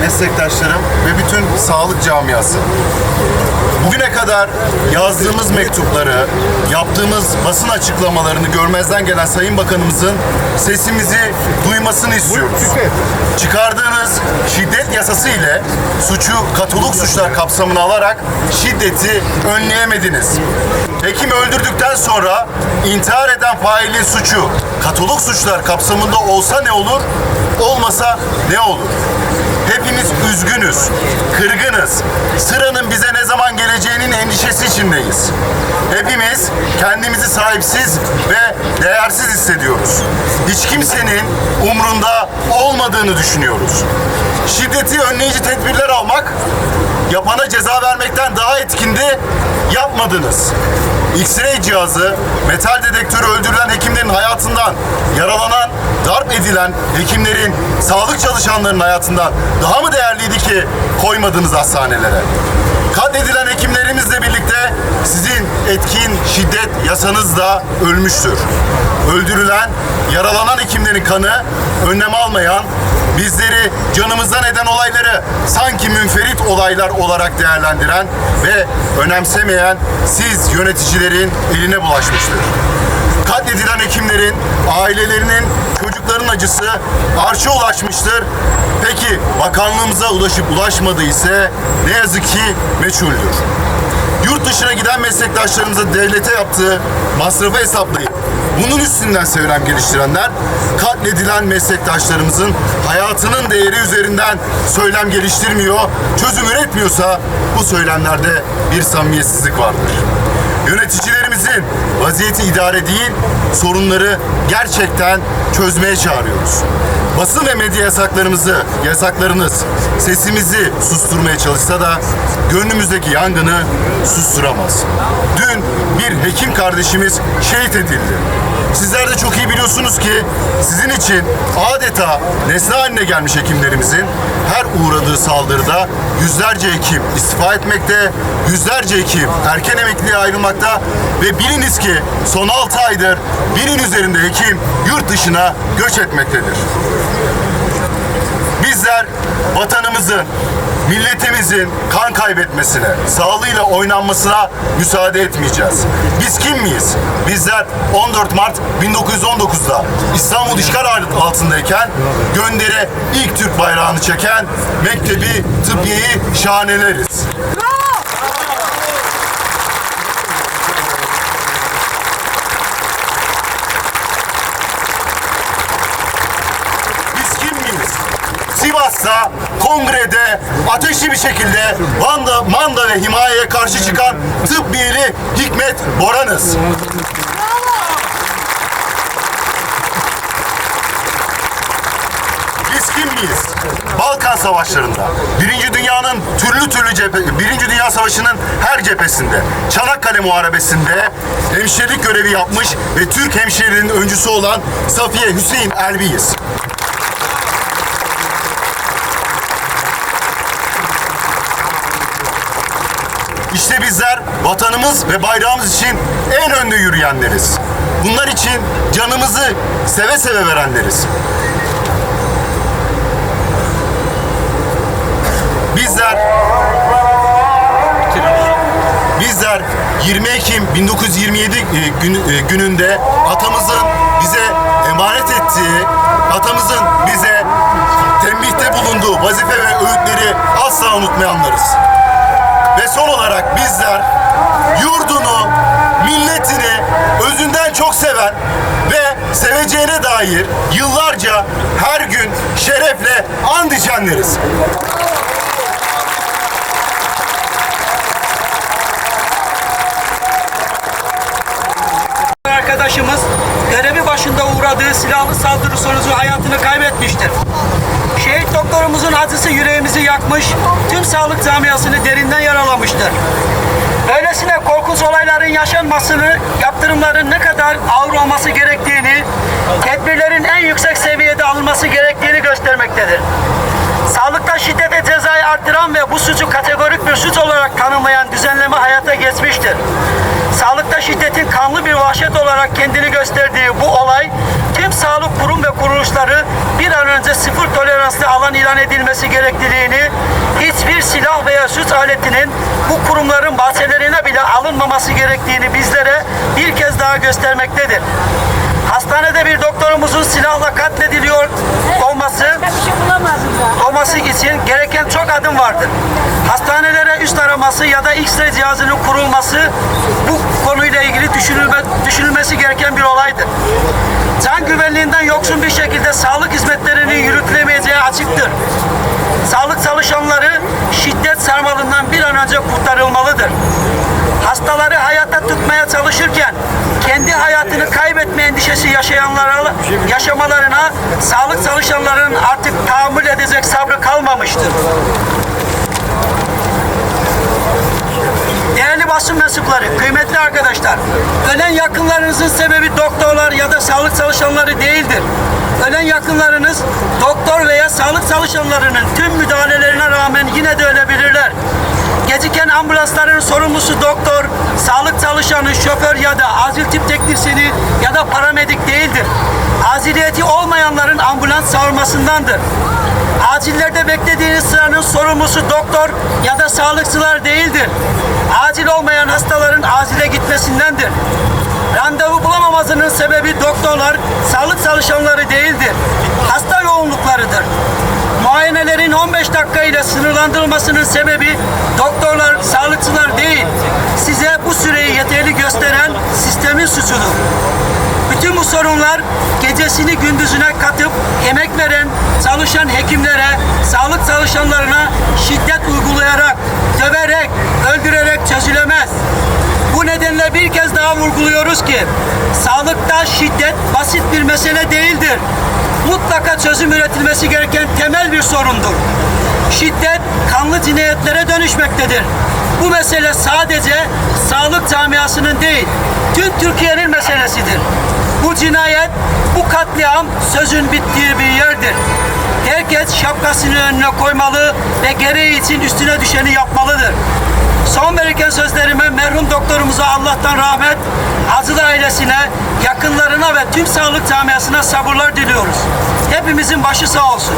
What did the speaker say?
meslektaşlarım ve bütün sağlık camiası. Bugüne kadar yazdığımız mektupları, yaptığımız basın açıklamalarını görmezden gelen Sayın Bakanımızın sesimizi duymasını istiyoruz. Çıkardığınız şiddet yasası ile suçu katoluk suçlar kapsamına alarak şiddeti önleyemediniz. Hekimi öldürdükten sonra intihar eden failin suçu katoluk suçlar kapsamında olsa ne olur, olmasa ne olur? Hepimiz üzgünüz, kırgınız. Sıranın bize ne zaman geleceğinin endişesi içindeyiz. Hepimiz kendimizi sahipsiz ve değersiz hissediyoruz. Hiç kimsenin umrunda olmadığını düşünüyoruz. Şiddeti önleyici tedbirler almak, yapana ceza vermekten daha etkindi, yapmadınız. X-ray cihazı, metal dedektörü öldürülen hekimlerin hayatından, yaralanan, darp edilen hekimlerin, sağlık çalışanlarının hayatından daha mı değerliydi ki koymadınız hastanelere? Katledilen hekimlerimizle birlikte sizin etkin şiddet yasanız da ölmüştür. Öldürülen, yaralanan hekimlerin kanı önlem almayan, bizleri canımızdan eden olayları sanki münferit olaylar olarak değerlendiren ve önemsemeyen siz yöneticilerin eline bulaşmıştır. Katledilen hekimlerin, ailelerinin, çocukların acısı arşa ulaşmıştır. Peki bakanlığımıza ulaşıp ulaşmadı ise ne yazık ki meçhuldür. Yurt dışına giden meslektaşlarımıza devlete yaptığı masrafı hesaplayıp bunun üstünden söylem geliştirenler katledilen meslektaşlarımızın hayatının değeri üzerinden söylem geliştirmiyor, çözüm üretmiyorsa bu söylemlerde bir samimiyetsizlik vardır. Yöneticilerimizin vaziyeti idare değil, sorunları gerçekten çözmeye çağırıyoruz. Basın ve medya yasaklarımızı, yasaklarınız sesimizi susturmaya çalışsa da gönlümüzdeki yangını susturamaz. Dün bir hekim kardeşimiz şehit edildi. Sizler de çok iyi biliyorsunuz ki sizin için adeta nesne haline gelmiş hekimlerimizin her uğradığı saldırıda yüzlerce hekim istifa etmekte, yüzlerce hekim erken emekliye ayrılmakta ve biliniz ki son 6 aydır binin üzerinde hekim yurt dışına göç etmektedir. Bizler vatanımızın, milletimizin kan kaybetmesine, sağlığıyla oynanmasına müsaade etmeyeceğiz. Biz kim miyiz? Bizler 14 Mart 1919'da İstanbul işgal altındayken göndere ilk Türk bayrağını çeken Mektebi Tıbbiye'yi şahaneleriz. Biz kim miyiz? Sivas'ta kongrede ateşli bir şekilde Manda, Manda ve himayeye karşı çıkan tıbbiyeli Hikmet Boran'ız. Kim miyiz? Balkan Savaşları'nda, Birinci Dünya'nın türlü türlü cephe, Birinci Dünya Savaşı'nın her cephesinde, Çanakkale Muharebesi'nde hemşirelik görevi yapmış ve Türk hemşireliğinin öncüsü olan Safiye Hüseyin Elbi'yiz. İşte bizler vatanımız ve bayrağımız için en önde yürüyenleriz. Bunlar için canımızı seve seve verenleriz. Bizler Bizler 20 Ekim 1927 e, e, gününde atamızın bize emanet ettiği, atamızın bize tembihte bulunduğu vazife ve öğütleri asla unutmayanlarız. Ve son olarak bizler yurdunu, milletini özünden çok seven ve seveceğine dair yıllarca her gün şerefle and içenleriz. arkadaşımız görevi başında uğradığı silahlı saldırı sonucu hayatını kaybetmiştir. Şehit doktorumuzun acısı yüreğimizi yakmış, tüm sağlık camiasını derinden yaralamıştır. Böylesine korkunç olayların yaşanmasını, yaptırımların ne kadar ağır olması gerektiğini, tedbirlerin en yüksek seviyede alınması gerektiğini göstermektedir. Sağlıkta şiddete cezayı arttıran ve bu suçu kategorik bir suç olarak tanımlayan düzenleme hayata geçmiştir. Sağlıkta şiddetin kanlı bir vahşet olarak kendini gösterdiği bu olay tüm sağlık kurum ve kuruluşları bir an önce sıfır toleranslı alan ilan edilmesi gerekliliğini, hiçbir silah veya suç aletinin bu kurumların bahçelerine bile alınmaması gerektiğini bizlere bir kez daha göstermektedir. Hastanede bir doktorumuzun silahla katlediliyor olması şey olması için gereken çok adım vardır. Hastanelere üst araması ya da X-ray cihazının kurulması bu konuyla ilgili düşünülme, düşünülmesi gereken bir olaydır. Can güvenliğinden yoksun bir şekilde sağlık hizmetlerinin yürütülemeyeceği açıktır. Sağlık çalışanları şiddet sarmalından bir an önce kurtarılmalıdır. Hastaları hayatta tutmaya çalışırken kendi hayatını kaybetme endişesi yaşayanlara yaşamalarına sağlık çalışanlarının artık tahammül edecek sabrı kalmamıştır. Değerli basın mensupları, kıymetli arkadaşlar, ölen yakınlarınızın sebebi doktorlar ya da sağlık çalışanları değildir. Ölen yakınlarınız doktor veya sağlık çalışanlarının tüm müdahalelerine rağmen yine de ölebilirler. Geciken ambulansların sorumlusu doktor, sağlık çalışanı, şoför ya da acil tip teknisyeni ya da paramedik değildir. Aciliyeti olmayanların ambulans çağırmasındandır. Acillerde beklediğiniz sıranın sorumlusu doktor ya da sağlıkçılar değildir. Acil olmayan hastaların acile gitmesindendir. Randevu bulamamasının sebebi doktorlar, sağlık çalışanları değildir. Hasta yoğunluklarıdır. Muayenelerin 15 dakika ile sınırlandırılmasının sebebi doktorlar, sağlıkçılar değil. Size bu süreyi yeterli gösteren sistemin suçudur. Bütün bu sorunlar gecesini gündüzüne katıp emek veren çalışan hekimlere, sağlık çalışanlarına şiddet uygulayarak, döverek, öldürerek çözülemez. Bu nedenle bir kez daha vurguluyoruz ki sağlıkta şiddet basit bir mesele değildir. Mutlaka çözüm üretilmesi gereken temel bir sorundur. Şiddet kanlı cinayetlere dönüşmektedir. Bu mesele sadece sağlık camiasının değil, tüm Türkiye'nin meselesidir. Bu cinayet, bu katliam sözün bittiği bir yerdir. Herkes şapkasını önüne koymalı ve gereği için üstüne düşeni yapmalıdır. Son verirken sözlerime merhum doktorumuza Allah'tan rahmet, acılı ailesine, yakınlarına ve tüm sağlık camiasına sabırlar diliyoruz. Hepimizin başı sağ olsun.